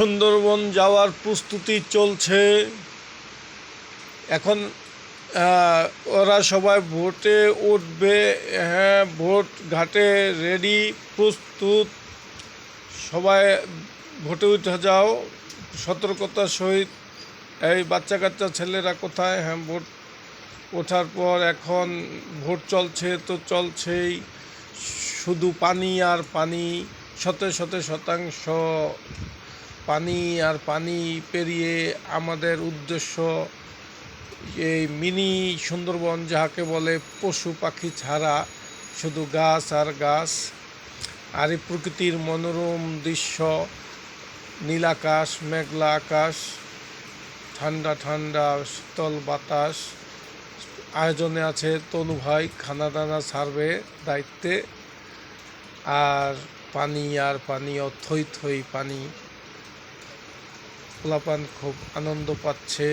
সুন্দরবন যাওয়ার প্রস্তুতি চলছে। এখন ওরা সবাই ভোটে উঠবে। হ্যাঁ ভোট ঘাটে রেডি, প্রস্তুত। সবাই ভোটে উঠে যাও। সতর্কতার সহিত। এই বাচ্চা কাচ্চা ছেলেরা কোথায়? হ্যাঁ ভোট ওঠার পর এখন ভোট চলছে তো চলছেই। শুধু পানি আর পানি, শত শত শতাংশ পানি আর পানি পেরিয়ে আমাদের উদ্দেশ্য এই মিনি সুন্দরবন যাহাকে বলে পশু পাখি ছাড়া শুধু গাছ আর গাছ, আর এই প্রকৃতির মনোরম দৃশ্য, নীল আকাশ, মেঘলা আকাশ, ঠান্ডা ঠান্ডা শীতল বাতাস, আয়োজনে আছে তনু ভাই খানা দানা সার্ভে দায়িত্বে, আর পানি আর পানি থই থই পানি। পোলাপান খুব আনন্দ পাচ্ছে।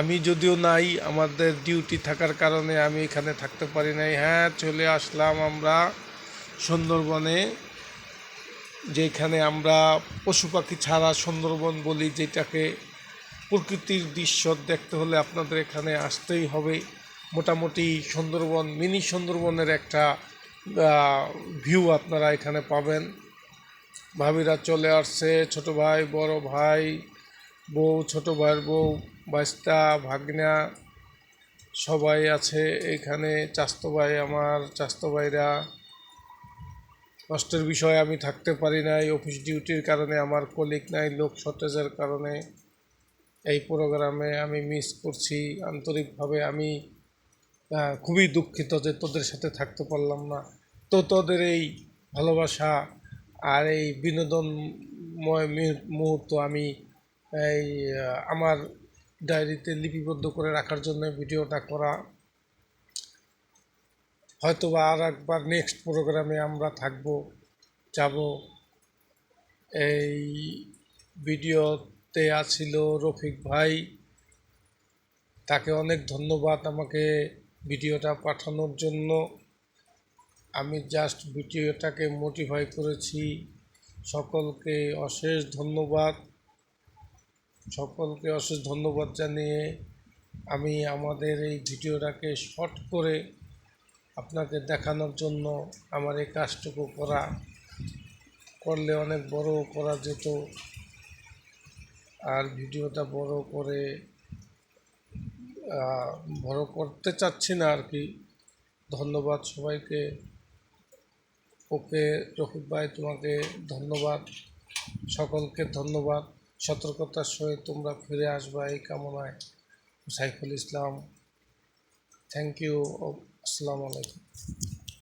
আমি যদিও নাই, আমাদের ডিউটি থাকার কারণে আমি এখানে থাকতে পারি নাই। হ্যাঁ চলে আসলাম আমরা সুন্দরবনে, যেখানে আমরা পশু পাখি ছাড়া সুন্দরবন বলি, যেটাকে প্রকৃতির দৃশ্য দেখতে হলে আপনাদের এখানে আসতেই হবে। মোটামুটি সুন্দরবন, মিনি সুন্দরবনের একটা ভিউ আপনারা এখানে পাবেন। ভাবিরা চলে আসছে, ছোট ভাই, বড় ভাই, বউ, ছোট ভাইয়ের বউ বাইস্তা ভাগনা, সবাই আছে এখানে। চাস্তো ভাই আমার, চাস্তো ভাইরা। কষ্টের বিষয়, আমি থাকতে পারি নাই। অফিস ডিউটির কারণে আমার কলিগ নাই, লোক শর্টেজের কারণে। এই প্রোগ্রামে আমি মিস করছি। আন্তরিকভাবে আমি খুবই দুঃখিত যে তোদের সাথে থাকতে পারলাম না। তো তোদের এই ভালোবাসা আর এই বিনোদনময় মুহূর্ত আমি এই আমার ডায়েরিতে লিপিবদ্ধ করে রাখার জন্য ভিডিওটা করা। হয়তো বা আর একবার নেক্সট প্রোগ্রামে আমরা থাকব, যাব। এই ভিডিওতে আছিল রফিক ভাই। তাকে অনেক ধন্যবাদ আমাকে ভিডিওটা পাঠানোর জন্য। আমি জাস্ট ভিডিওটাকে মোটিফাই করেছি। সকলকে অশেষ ধন্যবাদ। সকলকে অশেষ ধন্যবাদ জানিয়ে আমি আমাদের এই ভিডিওটাকে শর্ট করে আপনাকে দেখানোর জন্য আমার এই কাজটুকু করা, করলে অনেক বড় করা যেত। আর ভিডিওটা বড় করে বড় করতে চাচ্ছি না আর কি। ধন্যবাদ সবাইকে। ওকে রফিক ভাই, তোমাকে ধন্যবাদ। সকলকে ধন্যবাদ। সতর্কতার সহিত তোমরা ফিরে আসবা এই কামনায়। সাইফুল ইসলাম থ্যাংক ইউ আসসালামু আলাইকুম।